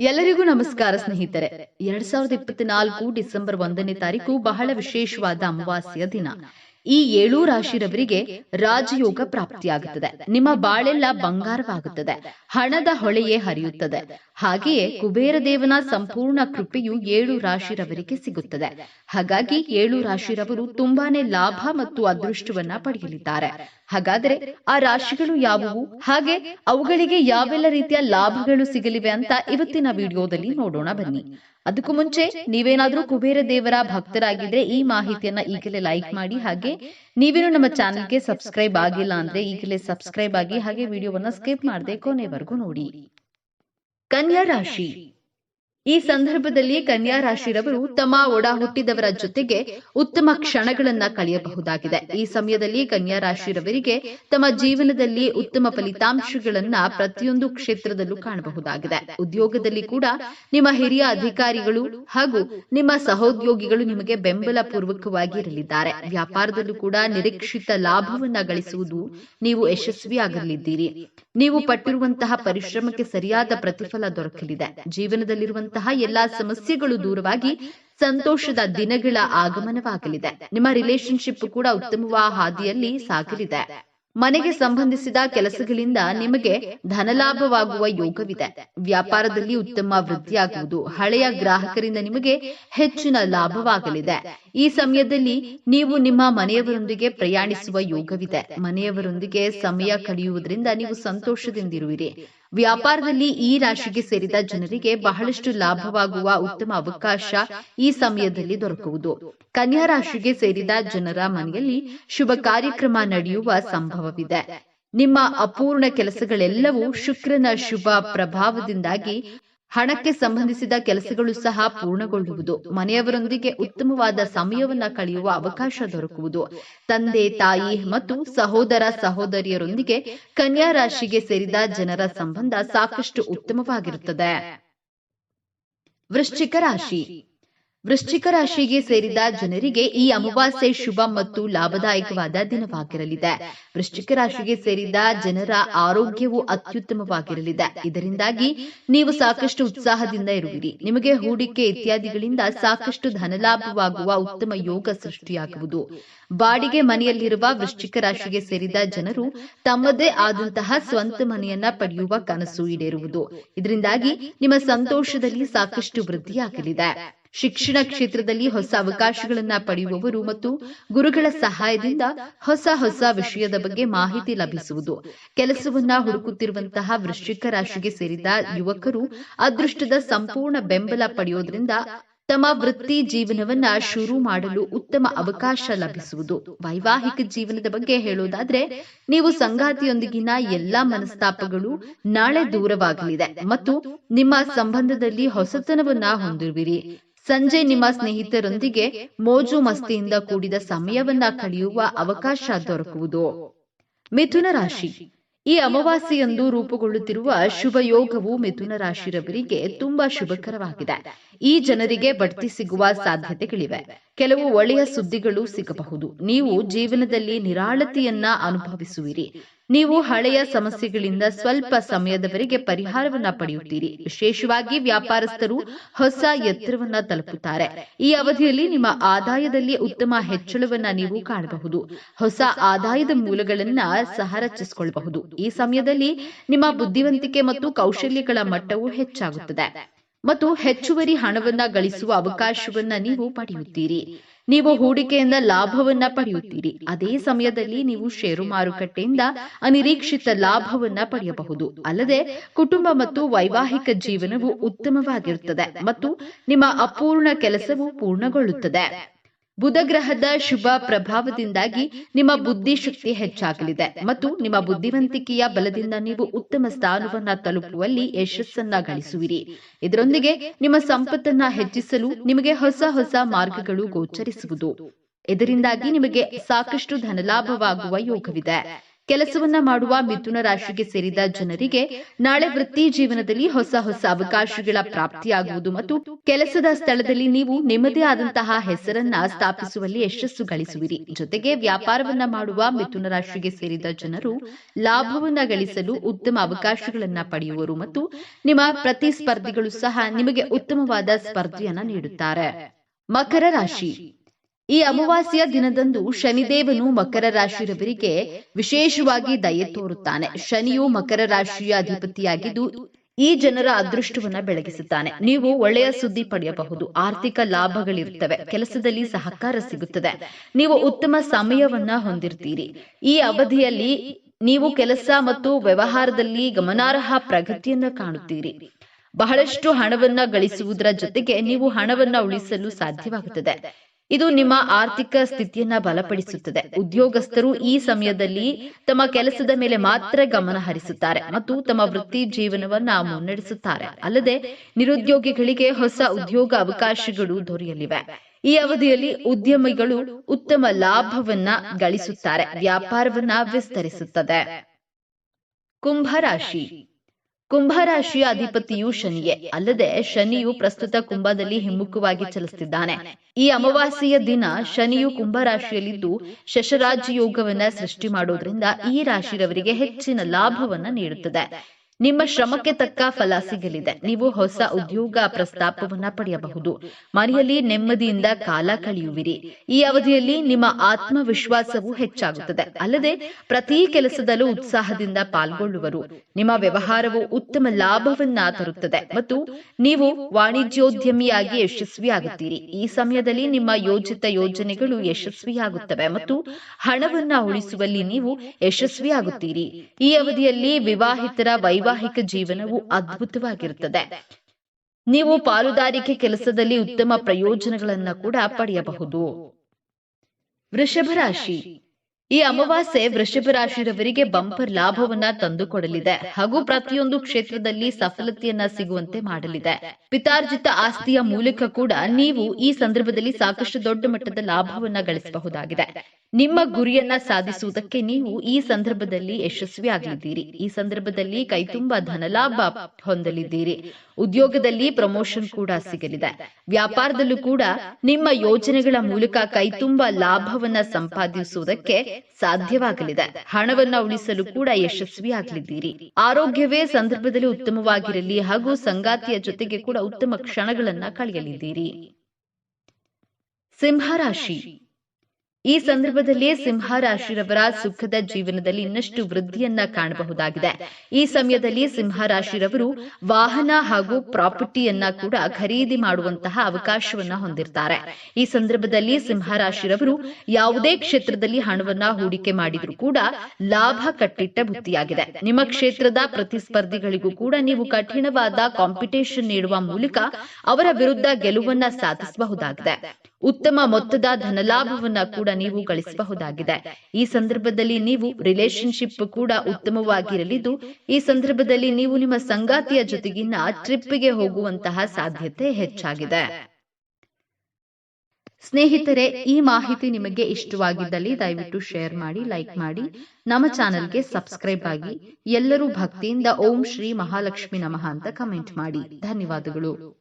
ಎಲ್ಲರಿಗೂ ನಮಸ್ಕಾರ, ಸ್ನೇಹಿತರೆ. ಎರಡ್ ಸಾವಿರದ ಇಪ್ಪತ್ನಾಲ್ಕು ಡಿಸೆಂಬರ್ ಒಂದನೇ ತಾರೀಕು ಬಹಳ ವಿಶೇಷವಾದ ಅಮಾವಾಸ್ಯ ದಿನ. ಈ ಏಳು ರಾಶಿರವರಿಗೆ ರಾಜಯೋಗ ಪ್ರಾಪ್ತಿಯಾಗುತ್ತದೆ. ನಿಮ್ಮ ಬಾಳೆಲ್ಲ ಬಂಗಾರವಾಗುತ್ತದೆ. ಹಣದ ಹೊಳೆಯೇ ಹರಿಯುತ್ತದೆ. ಹಾಗೆಯೇ ಕುಬೇರ ದೇವನ ಸಂಪೂರ್ಣ ಕೃಪೆಯು ಏಳು ರಾಶಿರವರಿಗೆ ಸಿಗುತ್ತದೆ. ಹಾಗಾಗಿ ಏಳು ರಾಶಿರವರು ತುಂಬಾನೇ ಲಾಭ ಮತ್ತು ಅದೃಷ್ಟವನ್ನ ಪಡೆಯಲಿದ್ದಾರೆ. ಹಾಗಾದರೆ ಆ ರಾಶಿಗಳು ಯಾವುವು? ಹಾಗೆ ಅವುಗಳಿಗೆ ಯಾವೆಲ್ಲ ರೀತಿಯ ಲಾಭಗಳು ಸಿಗಲಿವೆ ಅಂತ ಇವತ್ತಿನ ವಿಡಿಯೋದಲ್ಲಿ ನೋಡೋಣ ಬನ್ನಿ. ಅದಕ್ಕೂ ಮುಂಚೆ ನೀವೇನಾದ್ರೂ ಕುಬೇರ ದೇವರ ಭಕ್ತರಾಗಿದ್ರೆ ಈ ಮಾಹಿತಿಯನ್ನ ಈಗಲೇ ಲೈಕ್ ಮಾಡಿ ಹಾಗೆ ನೀವೇನು ನಮ್ಮ ಚಾನೆಲ್ಗೆ ಸಬ್ಸ್ಕ್ರೈಬ್ ಆಗಿಲ್ಲ ಅಂದ್ರೆ ಈಗಲೇ ಸಬ್ಸ್ಕ್ರೈಬ್ ಆಗಿ ಹಾಗೆ ವಿಡಿಯೋವನ್ನ ಸ್ಕಿಪ್ ಮಾಡದೆ ಕೊನೆವರೆಗೂ ನೋಡಿ. ಕನ್ಯಾ ರಾಶಿ. ಈ ಸಂದರ್ಭದಲ್ಲಿ ಕನ್ಯಾ ರಾಶಿರವರು ತಮ್ಮ ಒಡ ಹುಟ್ಟಿದವರ ಜೊತೆಗೆ ಉತ್ತಮ ಕ್ಷಣಗಳನ್ನ ಕಳೆಯಬಹುದಾಗಿದೆ. ಈ ಸಮಯದಲ್ಲಿ ಕನ್ಯಾ ರಾಶಿರವರಿಗೆ ತಮ್ಮ ಜೀವನದಲ್ಲಿ ಉತ್ತಮ ಫಲಿತಾಂಶಗಳನ್ನ ಪ್ರತಿಯೊಂದು ಕ್ಷೇತ್ರದಲ್ಲೂ ಕಾಣಬಹುದಾಗಿದೆ. ಉದ್ಯೋಗದಲ್ಲಿ ಕೂಡ ನಿಮ್ಮ ಹಿರಿಯ ಅಧಿಕಾರಿಗಳು ಹಾಗೂ ನಿಮ್ಮ ಸಹೋದ್ಯೋಗಿಗಳು ನಿಮಗೆ ಬೆಂಬಲ ಪೂರ್ವಕವಾಗಿ ಇರಲಿದ್ದಾರೆ ವ್ಯಾಪಾರದಲ್ಲೂ ಕೂಡ ನಿರೀಕ್ಷಿತ ಲಾಭವನ್ನ ಗಳಿಸುವುದು ನೀವು ಯಶಸ್ವಿಯಾಗಲಿದ್ದೀರಿ. ನೀವು ಪಟ್ಟಿರುವಂತಹ ಪರಿಶ್ರಮಕ್ಕೆ ಸರಿಯಾದ ಪ್ರತಿಫಲ ದೊರಕಲಿದೆ. ಜೀವನದಲ್ಲಿರುವಂತಹ ಎಲ್ಲಾ ಸಮಸ್ಯೆಗಳು ದೂರವಾಗಿ ಸಂತೋಷದ ದಿನಗಳ ಆಗಮನವಾಗಲಿದೆ. ನಿಮ್ಮ ರಿಲೇಶನ್ಶಿಪ್ ಕೂಡ ಉತ್ತಮವಾದ ಹಾದಿಯಲ್ಲಿ ಸಾಗಲಿದೆ. ಮನೆಗೆ ಸಂಬಂಧಿಸಿದ ಕೆಲಸಗಳಿಂದ ನಿಮಗೆ ಧನಲಾಭವಾಗುವ ಯೋಗವಿದೆ. ವ್ಯಾಪಾರದಲ್ಲಿ ಉತ್ತಮ ವೃದ್ಧಿಯಾಗುವುದು, ಹಳೆಯ ಗ್ರಾಹಕರಿಂದ ನಿಮಗೆ ಹೆಚ್ಚಿನ ಲಾಭವಾಗಲಿದೆ. ಈ ಸಮಯದಲ್ಲಿ ನೀವು ನಿಮ್ಮ ಮನೆಯವರೊಂದಿಗೆ ಪ್ರಯಾಣಿಸುವ ಯೋಗವಿದೆ. ಮನೆಯವರೊಂದಿಗೆ ಸಮಯ ಕಳೆಯುವುದರಿಂದ ನೀವು ಸಂತೋಷದಿಂದಿರುವಿರಿ. ವ್ಯಾಪಾರದಲ್ಲಿ ಈ ರಾಶಿಗೆ ಸೇರಿದ ಜನರಿಗೆ ಬಹಳಷ್ಟು ಲಾಭವಾಗುವ ಉತ್ತಮ ಅವಕಾಶ ಈ ಸಮಯದಲ್ಲಿ ದೊರಕುವುದು. ಕನ್ಯಾ ರಾಶಿಗೆ ಸೇರಿದ ಜನರ ಮನೆಯಲ್ಲಿ ಶುಭ ಕಾರ್ಯಕ್ರಮ ನಡೆಯುವ ಸಂಭವವಿದೆ. ನಿಮ್ಮ ಅಪೂರ್ಣ ಕೆಲಸಗಳೆಲ್ಲವೂ ಶುಕ್ರನ ಶುಭ ಪ್ರಭಾವದಿಂದಾಗಿ ಹಣಕ್ಕೆ ಸಂಬಂಧಿಸಿದ ಕೆಲಸಗಳು ಸಹ ಪೂರ್ಣಗೊಳ್ಳುವುದು, ಮನೆಯವರೊಂದಿಗೆ ಉತ್ತಮವಾದ ಸಮಯವನ್ನ ಕಳೆಯುವ ಅವಕಾಶ ದೊರಕುವುದು. ತಂದೆ, ತಾಯಿ ಮತ್ತು ಸಹೋದರ ಸಹೋದರಿಯರೊಂದಿಗೆ ಕನ್ಯಾ ರಾಶಿಗೆ ಸೇರಿದ ಜನರ ಸಂಬಂಧ ಸಾಕಷ್ಟು ಉತ್ತಮವಾಗಿರುತ್ತದೆ. ವೃಶ್ಚಿಕ ರಾಶಿ. ವೃಶ್ಚಿಕ ರಾಶಿಗೆ ಸೇರಿದ ಜನರಿಗೆ ಈ ಅಮಾವಾಸ್ಯೆ ಶುಭ ಮತ್ತು ಲಾಭದಾಯಕವಾದ ದಿನವಾಗಿರಲಿದೆ. ವೃಶ್ಚಿಕ ರಾಶಿಗೆ ಸೇರಿದ ಜನರ ಆರೋಗ್ಯವು ಅತ್ಯುತ್ತಮವಾಗಿರಲಿದೆ. ಇದರಿಂದಾಗಿ ನೀವು ಸಾಕಷ್ಟು ಉತ್ಸಾಹದಿಂದ ಇರುವಿರಿ. ನಿಮಗೆ ಹೂಡಿಕೆ ಇತ್ಯಾದಿಗಳಿಂದ ಸಾಕಷ್ಟು ಧನಲಾಭವಾಗುವ ಉತ್ತಮ ಯೋಗ ಸೃಷ್ಟಿಯಾಗುವುದು. ಬಾಡಿಗೆ ಮನೆಯಲ್ಲಿರುವ ವೃಶ್ಚಿಕ ರಾಶಿಗೆ ಸೇರಿದ ಜನರು ತಮ್ಮದೇ ಆದಂತಹ ಸ್ವಂತ ಮನೆಯನ್ನ ಪಡೆಯುವ ಕನಸು ಈಡೇರುವುದು. ಇದರಿಂದಾಗಿ ನಿಮ್ಮ ಸಂತೋಷದಲ್ಲಿ ಸಾಕಷ್ಟು ವೃದ್ಧಿಯಾಗಲಿದೆ. ಶಿಕ್ಷಣ ಕ್ಷೇತ್ರದಲ್ಲಿ ಹೊಸ ಅವಕಾಶಗಳನ್ನ ಪಡೆಯುವವರು ಮತ್ತು ಗುರುಗಳ ಸಹಾಯದಿಂದ ಹೊಸ ಹೊಸ ವಿಷಯದ ಬಗ್ಗೆ ಮಾಹಿತಿ ಲಭಿಸುವುದು. ಕೆಲಸವನ್ನ ಹುಡುಕುತ್ತಿರುವಂತಹ ವೃಶ್ಚಿಕ ರಾಶಿಗೆ ಸೇರಿದ ಯುವಕರು ಅದೃಷ್ಟದ ಸಂಪೂರ್ಣ ಬೆಂಬಲ ಪಡೆಯೋದ್ರಿಂದ ತಮ್ಮ ವೃತ್ತಿ ಜೀವನವನ್ನ ಶುರು ಮಾಡಲು ಉತ್ತಮ ಅವಕಾಶ ಲಭಿಸುವುದು. ವೈವಾಹಿಕ ಜೀವನದ ಬಗ್ಗೆ ಹೇಳೋದಾದ್ರೆ, ನೀವು ಸಂಗಾತಿಯೊಂದಿಗಿನ ಎಲ್ಲಾ ಮನಸ್ತಾಪಗಳು ನಾಳೆ ದೂರವಾಗಲಿದೆ ಮತ್ತು ನಿಮ್ಮ ಸಂಬಂಧದಲ್ಲಿ ಹೊಸತನವನ್ನ ಹೊಂದಿರುವಿರಿ. ಸಂಜೆ ನಿಮ್ಮ ಸ್ನೇಹಿತರೊಂದಿಗೆ ಮೋಜು ಮಸ್ತಿಯಿಂದ ಕೂಡಿದ ಸಮಯವನ್ನ ಕಳೆಯುವ ಅವಕಾಶ ದೊರಕುವುದು. ಮಿಥುನ ರಾಶಿ. ಈ ಅಮಾವಾಸ್ಯೆಯಂದು ರೂಪುಗೊಳ್ಳುತ್ತಿರುವ ಶುಭ ಯೋಗವು ಮಿಥುನ ರಾಶಿರವರಿಗೆ ತುಂಬಾ ಶುಭಕರವಾಗಿದೆ. ಈ ಜನರಿಗೆ ಬಡ್ತಿ ಸಿಗುವ ಸಾಧ್ಯತೆಗಳಿವೆ. ಕೆಲವು ಒಳ್ಳೆಯ ಸುದ್ದಿಗಳು ಸಿಗಬಹುದು. ನೀವು ಜೀವನದಲ್ಲಿ ನಿರಾಳತೆಯನ್ನ ಅನುಭವಿಸುವಿರಿ. ನೀವು ಹಳೆಯ ಸಮಸ್ಯೆಗಳಿಂದ ಸ್ವಲ್ಪ ಸಮಯದವರೆಗೆ ಪರಿಹಾರವನ್ನ ಪಡೆಯುತ್ತೀರಿ. ವಿಶೇಷವಾಗಿ ವ್ಯಾಪಾರಸ್ಥರು ಹೊಸ ಎತ್ತರವನ್ನ ತಲುಪುತ್ತಾರೆ. ಈ ಅವಧಿಯಲ್ಲಿ ನಿಮ್ಮ ಆದಾಯದಲ್ಲಿ ಉತ್ತಮ ಹೆಚ್ಚಳವನ್ನ ನೀವು ಕಾಣಬಹುದು. ಹೊಸ ಆದಾಯದ ಮೂಲಗಳನ್ನ ಸಹ ರಚಿಸಿಕೊಳ್ಳಬಹುದು. ಈ ಸಮಯದಲ್ಲಿ ನಿಮ್ಮ ಬುದ್ಧಿವಂತಿಕೆ ಮತ್ತು ಕೌಶಲ್ಯಗಳ ಮಟ್ಟವು ಹೆಚ್ಚಾಗುತ್ತದೆ. ಮತ್ತು ಹೆಚ್ಚುವರಿ ಹಣವನ್ನ ಗಳಿಸುವ ಅವಕಾಶವನ್ನ ನೀವು ಪಡೆಯುತ್ತೀರಿ. ನೀವು ಹೂಡಿಕೆಯಿಂದ ಲಾಭವನ್ನ ಪಡೆಯುತ್ತೀರಿ. ಅದೇ ಸಮಯದಲ್ಲಿ ನೀವು ಷೇರು ಮಾರುಕಟ್ಟೆಯಿಂದ ಅನಿರೀಕ್ಷಿತ ಲಾಭವನ್ನ ಪಡೆಯಬಹುದು. ಅಲ್ಲದೆ ಕುಟುಂಬ ಮತ್ತು ವೈವಾಹಿಕ ಜೀವನವು ಉತ್ತಮವಾಗಿರುತ್ತದೆ ಮತ್ತು ನಿಮ್ಮ ಅಪೂರ್ಣ ಕೆಲಸವು ಪೂರ್ಣಗೊಳ್ಳುತ್ತದೆ. ಬುಧ ಗ್ರಹದ ಶುಭ ಪ್ರಭಾವದಿಂದಾಗಿ ನಿಮ್ಮ ಬುದ್ಧಿಶಕ್ತಿ ಹೆಚ್ಚಾಗಲಿದೆ ಮತ್ತು ನಿಮ್ಮ ಬುದ್ಧಿವಂತಿಕೆಯ ಬಲದಿಂದ ನೀವು ಉತ್ತಮ ಸ್ಥಾನವನ್ನ ತಲುಪುವಲ್ಲಿ ಯಶಸ್ಸನ್ನ ಗಳಿಸುವಿರಿ. ಇದರೊಂದಿಗೆ ನಿಮ್ಮ ಸಂಪತ್ತನ್ನ ಹೆಚ್ಚಿಸಲು ನಿಮಗೆ ಹೊಸ ಹೊಸ ಮಾರ್ಗಗಳು ಗೋಚರಿಸುವುದು. ಇದರಿಂದಾಗಿ ನಿಮಗೆ ಸಾಕಷ್ಟು ಧನಲಾಭವಾಗುವ ಯೋಗವಿದೆ. ಕೆಲಸವನ್ನ ಮಾಡುವ ಮಿಥುನ ರಾಶಿಗೆ ಸೇರಿದ ಜನರಿಗೆ ನಾಳೆ ವೃತ್ತಿ ಜೀವನದಲ್ಲಿ ಹೊಸ ಹೊಸ ಅವಕಾಶಗಳ ಪ್ರಾಪ್ತಿಯಾಗುವುದು ಮತ್ತು ಕೆಲಸದ ಸ್ಥಳದಲ್ಲಿ ನೀವು ನಿಮ್ಮದೇ ಆದಂತಹ ಹೆಸರನ್ನ ಸ್ಥಾಪಿಸುವಲ್ಲಿ ಯಶಸ್ಸು ಗಳಿಸುವಿರಿ. ಜೊತೆಗೆ ವ್ಯಾಪಾರವನ್ನ ಮಾಡುವ ಮಿಥುನ ರಾಶಿಗೆ ಸೇರಿದ ಜನರು ಲಾಭವನ್ನ ಗಳಿಸಲು ಉತ್ತಮ ಅವಕಾಶಗಳನ್ನ ಪಡೆಯುವರು ಮತ್ತು ನಿಮ್ಮ ಪ್ರತಿಸ್ಪರ್ಧಿಗಳು ಸಹ ನಿಮಗೆ ಉತ್ತಮವಾದ ಸ್ಪರ್ಧೆಯನ್ನ ನೀಡುತ್ತಾರೆ. ಮಕರ ರಾಶಿ. ಈ ಅಮಾವಾಸ್ಯ ದಿನದಂದು ಶನಿದೇವನು ಮಕರ ರಾಶಿಯವರಿಗೆ ವಿಶೇಷವಾಗಿ ದಯೆ ತೋರುತ್ತಾನೆ. ಶನಿಯು ಮಕರ ರಾಶಿಯ ಅಧಿಪತಿಯಾಗಿದ್ದು ಈ ಜನರ ಅದೃಷ್ಟವನ್ನ ಬೆಳಗಿಸುತ್ತಾನೆ. ನೀವು ಒಳ್ಳೆಯ ಸುದ್ದಿ ಪಡೆಯಬಹುದು. ಆರ್ಥಿಕ ಲಾಭಗಳಿರುತ್ತವೆ. ಕೆಲಸದಲ್ಲಿ ಸಹಕಾರ ಸಿಗುತ್ತದೆ. ನೀವು ಉತ್ತಮ ಸಮಯವನ್ನ ಹೊಂದಿರ್ತೀರಿ. ಈ ಅವಧಿಯಲ್ಲಿ ನೀವು ಕೆಲಸ ಮತ್ತು ವ್ಯವಹಾರದಲ್ಲಿ ಗಮನಾರ್ಹ ಪ್ರಗತಿಯನ್ನ ಕಾಣುತ್ತೀರಿ. ಬಹಳಷ್ಟು ಹಣವನ್ನ ಗಳಿಸುವುದರ ಜೊತೆಗೆ ನೀವು ಹಣವನ್ನ ಉಳಿಸಲು ಸಾಧ್ಯವಾಗುತ್ತದೆ. ಇದು ನಿಮ್ಮ ಆರ್ಥಿಕ ಸ್ಥಿತಿಯನ್ನ ಬಲಪಡಿಸುತ್ತದೆ. ಉದ್ಯೋಗಸ್ಥರು ಈ ಸಮಯದಲ್ಲಿ ತಮ್ಮ ಕೆಲಸದ ಮೇಲೆ ಮಾತ್ರ ಗಮನ ಹರಿಸುತ್ತಾರೆ ಮತ್ತು ತಮ್ಮ ವೃತ್ತಿ ಜೀವನವನ್ನ ಮುನ್ನಡೆಸುತ್ತಾರೆ. ಅಲ್ಲದೆ ನಿರುದ್ಯೋಗಿಗಳಿಗೆ ಹೊಸ ಉದ್ಯೋಗ ಅವಕಾಶಗಳು ದೊರೆಯಲಿವೆ. ಈ ಅವಧಿಯಲ್ಲಿ ಉದ್ಯಮಿಗಳು ಉತ್ತಮ ಲಾಭವನ್ನ ಗಳಿಸುತ್ತಾರೆ. ವ್ಯಾಪಾರವನ್ನ ವಿಸ್ತರಿಸುತ್ತದೆ. ಕುಂಭರಾಶಿ ಕುಂಭರಾಶಿಯ ಅಧಿಪತಿಯು ಶನಿಯೇ. ಅಲ್ಲದೆ ಶನಿಯು ಪ್ರಸ್ತುತ ಕುಂಭದಲ್ಲಿ ಹಿಮ್ಮುಖವಾಗಿ ಚಲಿಸುತ್ತಿದ್ದಾನೆ. ಈ ಅಮಾವಾಸ್ಯೆಯ ದಿನ ಶನಿಯು ಕುಂಭರಾಶಿಯಲ್ಲಿದ್ದು ಶಶರಾಜ ಯೋಗವನ್ನ ಸೃಷ್ಟಿ ಮಾಡುವುದರಿಂದ ಈ ರಾಶಿರವರಿಗೆ ಹೆಚ್ಚಿನ ಲಾಭವನ್ನ ನೀಡುತ್ತದೆ. ನಿಮ್ಮ ಶ್ರಮಕ್ಕೆ ತಕ್ಕ ಫಲ ಸಿಗಲಿದೆ ನೀವು ಹೊಸ ಉದ್ಯೋಗ ಪ್ರಸ್ತಾಪವನ್ನ ಪಡೆಯಬಹುದು. ಮನೆಯಲ್ಲಿ ನೆಮ್ಮದಿಯಿಂದ ಕಾಲ ಕಳೆಯುವಿರಿ. ಈ ಅವಧಿಯಲ್ಲಿ ನಿಮ್ಮ ಆತ್ಮವಿಶ್ವಾಸವು ಹೆಚ್ಚಾಗುತ್ತದೆ. ಅಲ್ಲದೆ ಪ್ರತಿ ಕೆಲಸದಲ್ಲೂ ಉತ್ಸಾಹದಿಂದ ಪಾಲ್ಗೊಳ್ಳುವರು. ನಿಮ್ಮ ವ್ಯವಹಾರವು ಉತ್ತಮ ಲಾಭವನ್ನ ತರುತ್ತದೆ ಮತ್ತು ನೀವು ವಾಣಿಜ್ಯೋದ್ಯಮಿಯಾಗಿ ಯಶಸ್ವಿಯಾಗುತ್ತೀರಿ. ಈ ಸಮಯದಲ್ಲಿ ನಿಮ್ಮ ಯೋಜಿತ ಯೋಜನೆಗಳು ಯಶಸ್ವಿಯಾಗುತ್ತವೆ ಮತ್ತು ಹಣವನ್ನ ಉಳಿಸುವಲ್ಲಿ ನೀವು ಯಶಸ್ವಿಯಾಗುತ್ತೀರಿ. ಈ ಅವಧಿಯಲ್ಲಿ ವಿವಾಹಿತರ ವೈವಾಹಿಕ ಜೀವನವು ಅದ್ಭುತವಾಗಿರುತ್ತದೆ. ನೀವು ಪಾಲುದಾರಿಕೆ ಕೆಲಸದಲ್ಲಿ ಉತ್ತಮ ಪ್ರಯೋಜನಗಳನ್ನ ಕೂಡ ಪಡೆಯಬಹುದು. ವೃಷಭ ರಾಶಿ. ಈ ಅಮಾವಾಸ್ಯೆ ವೃಷಭ ರಾಶಿಯವರಿಗೆ ಬಂಪರ್ ಲಾಭವನ್ನ ತಂದುಕೊಡಲಿದೆ. ಹಾಗೂ ಪ್ರತಿಯೊಂದು ಕ್ಷೇತ್ರದಲ್ಲಿ ಸಫಲತೆಯನ್ನ ಸಿಗುವಂತೆ ಮಾಡಲಿದೆ. ಪಿತಾರ್ಜಿತ ಆಸ್ತಿಯ ಮೂಲಕ ಕೂಡ ನೀವು ಈ ಸಂದರ್ಭದಲ್ಲಿ ಸಾಕಷ್ಟು ದೊಡ್ಡ ಮಟ್ಟದ ಲಾಭವನ್ನ ಗಳಿಸಬಹುದಾಗಿದೆ. ನಿಮ್ಮ ಗುರಿಯನ್ನ ಸಾಧಿಸುವುದಕ್ಕೆ ನೀವು ಈ ಸಂದರ್ಭದಲ್ಲಿ ಯಶಸ್ವಿ ಆಗಲಿದ್ದೀರಿ ಈ ಸಂದರ್ಭದಲ್ಲಿ ಕೈತುಂಬ ಧನಲಾಭ ಹೊಂದಲಿದ್ದೀರಿ. ಉದ್ಯೋಗದಲ್ಲಿ ಪ್ರಮೋಷನ್ ಕೂಡ ಸಿಗಲಿದೆ. ವ್ಯಾಪಾರದಲ್ಲೂ ಕೂಡ ನಿಮ್ಮ ಯೋಜನೆಗಳ ಮೂಲಕ ಕೈತುಂಬ ಲಾಭವನ್ನ ಸಂಪಾದಿಸುವುದಕ್ಕೆ ಸಾಧ್ಯವಾಗಲಿದೆ. ಹಣವನ್ನ ಉಳಿಸಲು ಕೂಡ ಯಶಸ್ವಿ ಆಗಲಿದ್ದೀರಿ ಆರೋಗ್ಯವೇ ಸಂದರ್ಭದಲ್ಲಿ ಉತ್ತಮವಾಗಿರಲಿ ಹಾಗೂ ಸಂಗಾತಿಯ ಜೊತೆಗೆ ಕೂಡ ಉತ್ತಮ ಕ್ಷಣಗಳನ್ನ ಕಳೆಯಲಿದ್ದೀರಿ. ಸಿಂಹರಾಶಿ. ಈ ಸಂದರ್ಭದಲ್ಲಿ ಸಿಂಹ ರಾಶಿರವರ ಸುಖದ ಜೀವನದಲ್ಲಿ ಇನ್ನಷ್ಟು ವೃದ್ಧಿಯನ್ನ ಕಾಣಬಹುದಾಗಿದೆ. ಈ ಸಮಯದಲ್ಲಿ ಸಿಂಹ ರಾಶಿರವರು ವಾಹನ ಹಾಗೂ ಪ್ರಾಪರ್ಟಿಯನ್ನ ಕೂಡ ಖರೀದಿ ಮಾಡುವಂತಹ ಅವಕಾಶವನ್ನ ಹೊಂದಿರ್ತಾರೆ. ಈ ಸಂದರ್ಭದಲ್ಲಿ ಸಿಂಹ ರಾಶಿರವರು ಯಾವುದೇ ಕ್ಷೇತ್ರದಲ್ಲಿ ಹಣವನ್ನ ಹೂಡಿಕೆ ಮಾಡಿದ್ರು ಕೂಡ ಲಾಭ ಕಟ್ಟಿಟ್ಟ ಬುತ್ತಿಯಾಗಿದೆ ನಿಮ್ಮ ಕ್ಷೇತ್ರದ ಪ್ರತಿಸ್ಪರ್ಧಿಗಳಿಗೂ ಕೂಡ ನೀವು ಕಠಿಣವಾದ ಕಾಂಪಿಟೇಷನ್ ನೀಡುವ ಮೂಲಕ ಅವರ ವಿರುದ್ಧ ಗೆಲುವನ್ನ ಸಾಧಿಸಬಹುದಾಗಿದೆ. ಉತ್ತಮ ಮೊತ್ತದ ಧನಲಾಭವನ್ನ ಕೂಡ ನೀವು ಗಳಿಸಬಹುದಾಗಿದೆ. ಈ ಸಂದರ್ಭದಲ್ಲಿ ನೀವು ರಿಲೇಶನ್ಶಿಪ್ ಕೂಡ ಉತ್ತಮವಾಗಿರಲಿದ್ದು, ಈ ಸಂದರ್ಭದಲ್ಲಿ ನೀವು ನಿಮ್ಮ ಸಂಗಾತಿಯ ಜೊತೆಗಿನ ಟ್ರಿಪ್ಗೆ ಹೋಗುವಂತಹ ಸಾಧ್ಯತೆ ಹೆಚ್ಚಾಗಿದೆ. ಸ್ನೇಹಿತರೆ, ಈ ಮಾಹಿತಿ ನಿಮಗೆ ಇಷ್ಟವಾಗಿದ್ದಲ್ಲಿ ದಯವಿಟ್ಟು ಶೇರ್ ಮಾಡಿ ಲೈಕ್ ಮಾಡಿ. ನಮ್ಮ ಚಾನೆಲ್ಗೆ ಸಬ್ಸ್ಕ್ರೈಬ್ ಆಗಿ. ಎಲ್ಲರೂ ಭಕ್ತಿಯಿಂದ ಓಂ ಶ್ರೀ ಮಹಾಲಕ್ಷ್ಮಿ ನಮಃ ಅಂತ ಕಮೆಂಟ್ ಮಾಡಿ. ಧನ್ಯವಾದಗಳು.